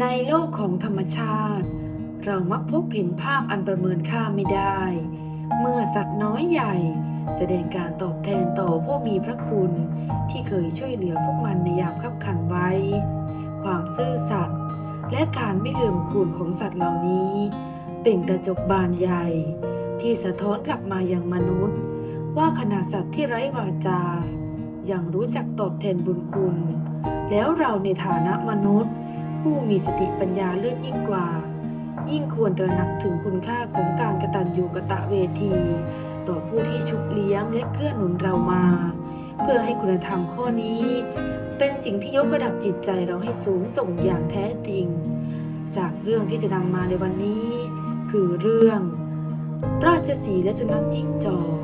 ในโลกของธรรมชาติ เรามักพบเห็นภาพอันประเมินค่าไม่ได้ เมื่อสัตว์น้อยใหญ่ แสดงการตอบแทนต่อผู้มีพระคุณ ที่เคยช่วยเหลือพวกมันในยามขับขันไว้ ความซื่อสัตย์และการไม่ลืมคุณของสัตว์เหล่านี้ เป็นกระจกบานใหญ่ ที่สะท้อนกลับมายังมนุษย์ ว่าขณะสัตว์ที่ไร้วาจายังรู้จักตอบแทนบุญคุณ แล้วเราในฐานะมนุษย์ ผู้มีสติปัญญาเลิศยิ่งกว่า ยิ่งควรตระหนักถึงคุณค่าของการกระตัญญูกตะเวที ต่อผู้ที่ชุบเลี้ยงและเกื้อหนุนเรามา เพื่อให้คุณธรรมข้อนี้ เป็นสิ่งที่ยกระดับจิตใจเราให้สูงส่งอย่างแท้จริง จากเรื่องที่จะนำมาในวันนี้ คือเรื่อง ราชสีและสุนัขจิ้งจอก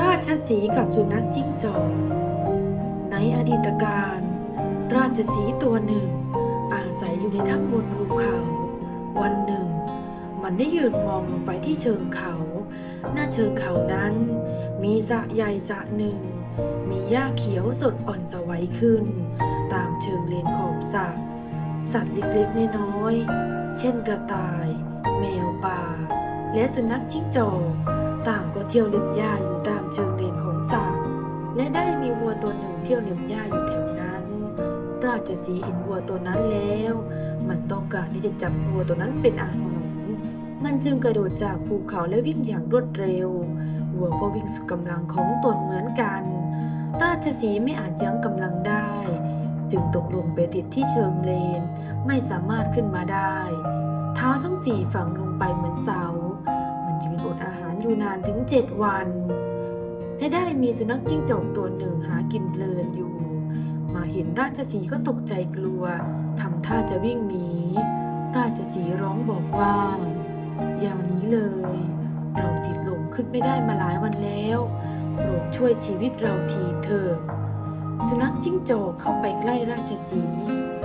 ราชสีกับสุนัขจิ้งจอกในอดีตการ ราชสีตัวหนึ่ง ในถ้ำบนภูเขา วันหนึ่ง มันได้ยืนมองลงไปที่เชิงเขา หน้าเชิงเขานั้น มีสระใหญ่สระหนึ่ง มีหญ้าเขียวสดอ่อนสวัยขึ้น ตามเชิงเลนขอบสระสัตว์เล็กๆน้อยๆเช่นกระต่าย แมวป่า และสุนัขจิ้งจอกต่างก็เที่ยวเล็มหญ้าอยู่ตามเชิงเลนของสระและได้มีวัวตัวหนึ่งเที่ยวเล็มหญ้าอยู่แถว ราชสีห์เห็นวัวตัวนั้นแล้ว มันต้องการที่จะจับวัวตัวนั้นเป็นอาหาร มันจึงกระโดดจากภูเขาและวิ่งอย่างรวดเร็ว วัวก็วิ่งสุดกำลังของตนเหมือนกัน ราชสีห์ไม่อาจยั้งกำลังได้ จึงตกลงไปติดที่เชิงเลน ไม่สามารถขึ้นมาได้ เท้าทั้งสี่ฝังลงไปเหมือนเสา มันยืนอดอาหารอยู่นานถึงเจ็ดวันและได้มีสุนัขจิ้งจอกตัวหนึ่งหากินเพลินอยู่ เห็นราชสีก็ตกใจกลัวทำท่าจะวิ่งหนี ราชสีร้องบอกว่า อย่างนี้เลย เราติดลมขึ้นไม่ได้มาหลายวันแล้วโปรดช่วยชีวิตเราทีเถอะสุนัขจิ้งจอกเข้าไปใกล้ราชสี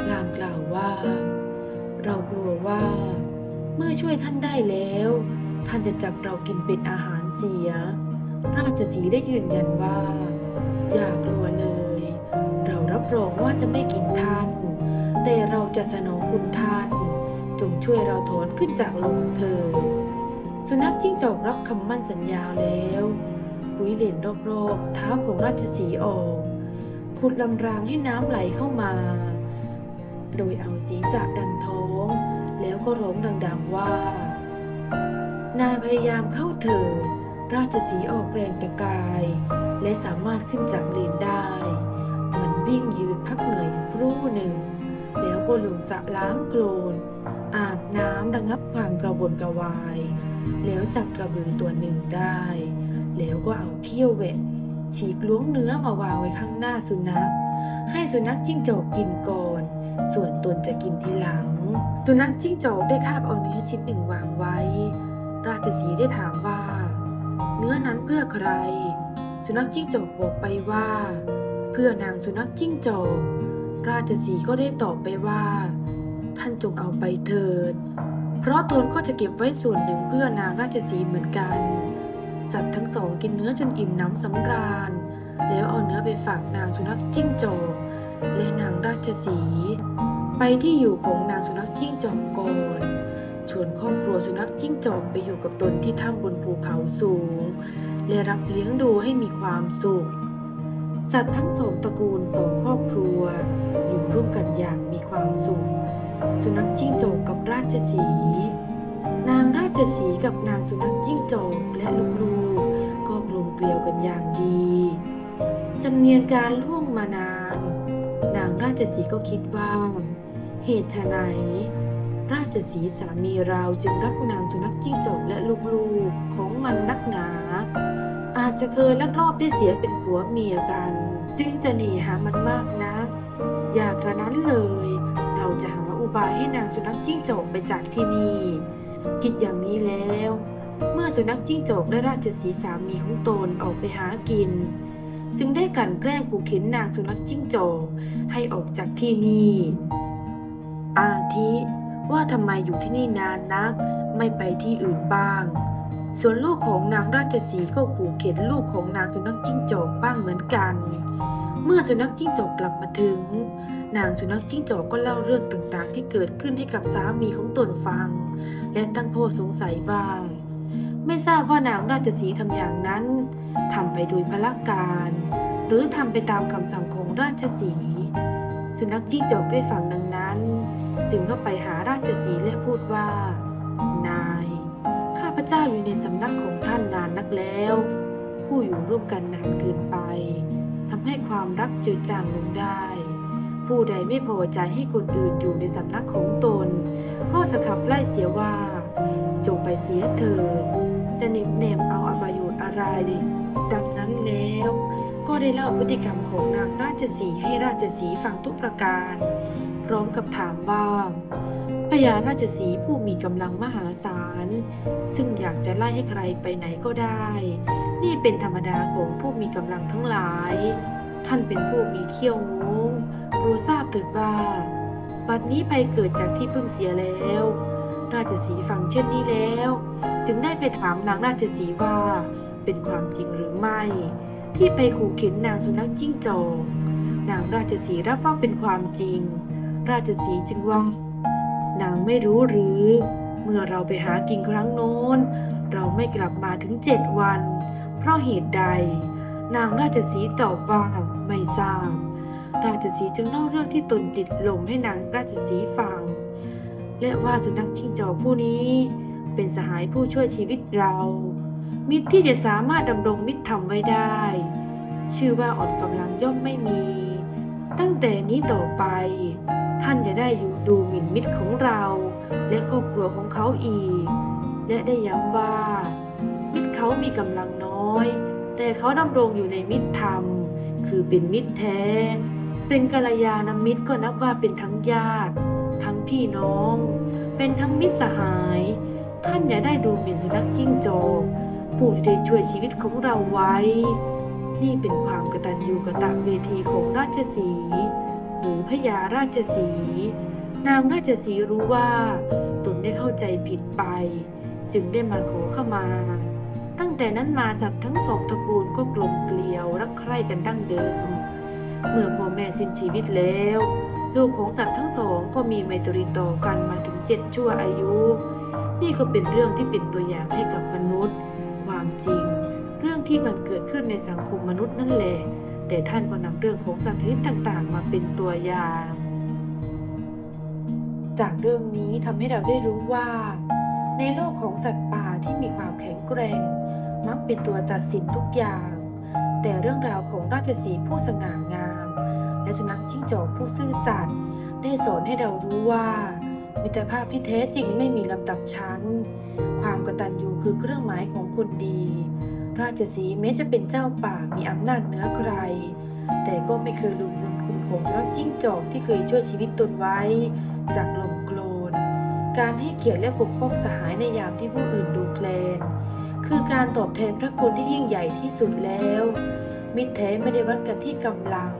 ลางกล่าวว่า เรากลัวว่า เมื่อช่วยท่านได้แล้ว ท่านจะจับเรากินเป็นอาหารเสีย ราชสีได้ยืนยันว่า อย่ากลัวเลย รารับรองว่าจะไม่กินท่าน แต่เราจะสนองคุณท่าน จงช่วยเราถอนขึ้นจากลมเถิดสุนัขจิ้งจอกรับคำมั่นสัญญาแล้วคุยเหรียญรอบๆเท้าของราชสีออก ขุดลำรางให้น้ำไหลเข้ามา โดยเอาศีรษะดันท้อง แล้วก็ร้องดังๆว่า นายพยายามเข้าเถิดราชสีออกแรงตะกาย และสามารถขึ้นจากเลนได้ วิ่งยืนพักเหนื่อยครู่หนึ่ง แล้วก็ลงสระล้างโคลน อาบน้ำระงับความกระวนกระวาย แล้วจับกระบือตัวหนึ่งได้ แล้วก็เอาเขี้ยวแหวะ ฉีกล้วงเนื้อมาวางไว้ข้างหน้าสุนัข ให้สุนัขจิ้งจอกกินก่อน ส่วนตนจะกินทีหลัง สุนัขจิ้งจอกได้คาบเอาเนื้อชิ้นหนึ่งวางไว้ ราชสีได้ถามว่า เนื้อนั้นเพื่อใคร สุนัขจิ้งจอกบอกไปว่า เพื่อนางสุนัขจิ้งจอกราชสีก็ได้ตอบไปว่า ท่านจงเอาไปเถิด เพราะตนก็จะเก็บไว้ส่วนหนึ่งเพื่อนางราชสีเหมือนกัน สัตว์ทั้งสองกินเนื้อจนอิ่มน้ำสำราญ แล้วเอาเนื้อไปฝากนางสุนัขจิ้งจอกและนางราชสี ไปที่อยู่ของนางสุนัขจิ้งจอกก่อนชวนครอบครัวสุนัขจิ้งจอกไปอยู่กับตนที่ถ้ำบนภูเขาสูง และรับเลี้ยงดูให้มีความสุข สัตว์ทั้งสองตระกูลสองครอบครัว อยู่ร่วมกันอย่างมีความสุข สุนัขจิ้งจอกกับราชสีนางราชสีกับนางสุนัขจิ้งจอกและลูกๆก็กลมเกลียวกันอย่างดีจำเนียนการล่วงมานาน นางราชสีก็คิดว่า เหตุไฉนราชสีสามีเราจึงรักนางสุนัขจิ้งจอกและลูกๆของมันนักหนา จะเคยลักลอบได้เสียเป็นผัวเมียกัน จึงจะหนีหามันมากนัก อยากระนั้นเลย เราจะหาอุบายให้นางสุนัขจิ้งจอกไปจากที่นี่ คิดอย่างนี้แล้ว เมื่อสุนัขจิ้งจอกและราชสีสามีของตนออกไปหากิน จึงได้กลั่นแกล้งขู่เข็นนางสุนัขจิ้งจอกให้ออกจากที่นี่ อาทิว่าทำไมอยู่ที่นี่นานนัก ไม่ไปที่อื่นบ้าง ส่วนลูกของนางราชสีก็ขู่เข็นลูกของนางสุนัขจิ้งจอกบ้างเหมือนกัน เมื่อสุนัขจิ้งจอกกลับมาถึง นางสุนัขจิ้งจอกก็เล่าเรื่องต่างๆ ที่เกิดขึ้นให้กับสามีของตนฟัง และตั้งข้อสงสัยว่า ไม่ทราบว่านางราชสีทำอย่างนั้นทำไปโดยพละการ หรือทำไปตามคำสั่งของราชสีสุนัขจิ้งจอกได้ฟังดังนั้น จึงเข้าไปหาราชสีและพูดว่านายข้าพ เจ้าอยู่ในสำนักของท่านนานนักแล้ว ผู้อยู่ร่วมกันนานเกินไปทำให้ความรักจืดจางลงได้ ผู้ใดไม่พอใจให้คนอื่นอยู่ในสำนักของตน ก็จะขับไล่เสียว่า จงไปเสียเถิดจะเน็บเนมเอาประโยชน์อะไรดิดังนั้นแล้วก็ได้เล่าพฤติกรรมของนางราชสีให้ราชสีฟังทุกประการ พร้อมกับถามว่า ญาราชสีผู้มีกำลังมหาศาล ซึ่งอยากจะไล่ให้ใครไปไหนก็ได้ นี่เป็นธรรมดาของผู้มีกำลังทั้งหลาย ท่านเป็นผู้มีเขี้ยวงงโปรดทราบเถิดว่า บัดนี้ไปเกิดจากที่เพิ่งเสียแล้ว ราชสีฟังเช่นนี้แล้ว จึงได้ไปถามนางราชสีว่าเป็นความจริงหรือไม่ ที่ไปขู่เข็นนางสุนัขจิ้งจอกนางราชสีรับว่าเป็นความจริง ราชสีจึงว่า นางไม่รู้หรือ เมื่อเราไปหากินครั้งโน้น เราไม่กลับมาถึงเจ็ดวัน เพราะเหตุใด นางราชสีห์ตอบว่าไม่ทราบ ราชสีห์จึงเล่าเรื่องที่ตนติดลมให้นางราชสีห์ฟัง และว่าสุนัขจิ้งจอกผู้นี้ เป็นสหายผู้ช่วยชีวิตเรา มิตรที่จะสามารถดำรงมิตรธรรมไว้ได้ ชื่อว่าอ่อนกำลังย่อมไม่มี ตั้งแต่นี้ต่อไป ท่านจะได้อยู่ดูหมิ่นมิตรของเรา และครอบครัวของเขาอีก และได้ย้ำว่า มิตรเขามีกำลังน้อย แต่เขาดำรงอยู่ในมิตรธรรม คือเป็นมิตรแท้ เป็นกัลยาณมิตรก็นับว่าเป็นทั้งญาติ ทั้งพี่น้อง เป็นทั้งมิตรสหาย ท่านอย่าได้ดูหมิ่นสุนัขจิ้งจอกผู้ที่ได้ช่วยชีวิตของเราไว้ นี่เป็นความกตัญญูกตเวทีของราชสีห์ หรือพญาราชสี นางราชสีรู้ว่าตนได้เข้าใจผิดไป จึงได้มาขอเข้ามา ตั้งแต่นั้นมาสัตว์ทั้งสองตระกูลก็กลมเกลียวรักใคร่กันดั้งเดิม เมื่อพ่อแม่สิ้นชีวิตแล้วลูกของสัตว์ทั้งสองก็มีไมตรีต่อกันมาถึงเจ็ดชั่วอายุ นี่ก็เป็นเรื่องที่เป็นตัวอย่างให้กับมนุษย์ ความจริง เรื่องที่มันเกิดขึ้นในสังคมมนุษย์นั่นแหละ แต่ท่านก็นำเรื่องของสัตว์ชนิดต่างๆ มาเป็นตัวอย่าง จากเรื่องนี้ทำให้เราได้รู้ว่า ในโลกของสัตว์ป่าที่มีความแข็งแกร่ง มักเป็นตัวตัดสินทุกอย่าง แต่เรื่องราวของราชสีผู้สง่างาม และสุนัขจิ้งจอกผู้ซื่อสัตย์ได้สอนให้เรารู้ว่ามิตรภาพที่แท้จริงไม่มีลำดับชั้น ความกตัญญูคือเครื่องหมายของคนดี ราชสีแม้จะเป็นเจ้าป่ามีอำนาจเหนือใคร แต่ก็ไม่เคยลืมบุญคุณของสุนัขจิ้งจอกที่เคยช่วยชีวิตตนไว้ จากลมโกลน การให้เกียรติและปกป้องสหายในยามที่ผู้อื่นดูแคลน คือการตอบแทนพระคุณที่ยิ่งใหญ่ที่สุดแล้ว มิตรแท้ไม่ได้วัดกันที่กำลัง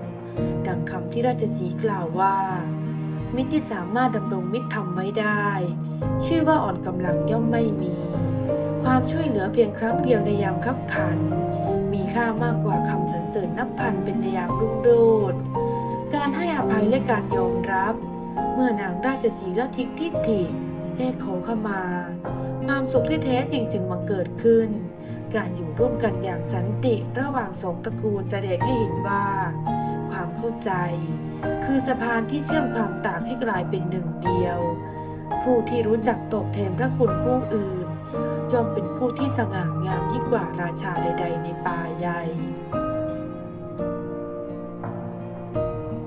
ดังคำที่ราชสีกล่าวว่า มิตรที่สามารถดำรงมิตรธรรมไว้ได้ ชื่อว่าอ่อนกำลังย่อมไม่มี ความช่วยเหลือเพียงครั้งเดียวในยามคับขัน มีค่ามากกว่าคำสรรเสริญนับพันเป็นในยามรุ่งโรจน์การให้อภัยและการยอมรับ เมื่อนางราชสีละทิกทิฏฐิและขอขมา ความสุขที่แท้จริงจึงมาเกิดขึ้น การอยู่ร่วมกันอย่างสันติระหว่างสองตระกูลแสดงให้เห็นว่า ความเข้าใจ คือสะพานที่เชื่อมความต่างให้กลายเป็นหนึ่งเดียว ผู้ที่รู้จักตอบแทนพระคุณผู้อื่น ย่อมเป็นผู้ที่สง่างามยิ่งกว่าราชาใด ๆ ในป่าใหญ่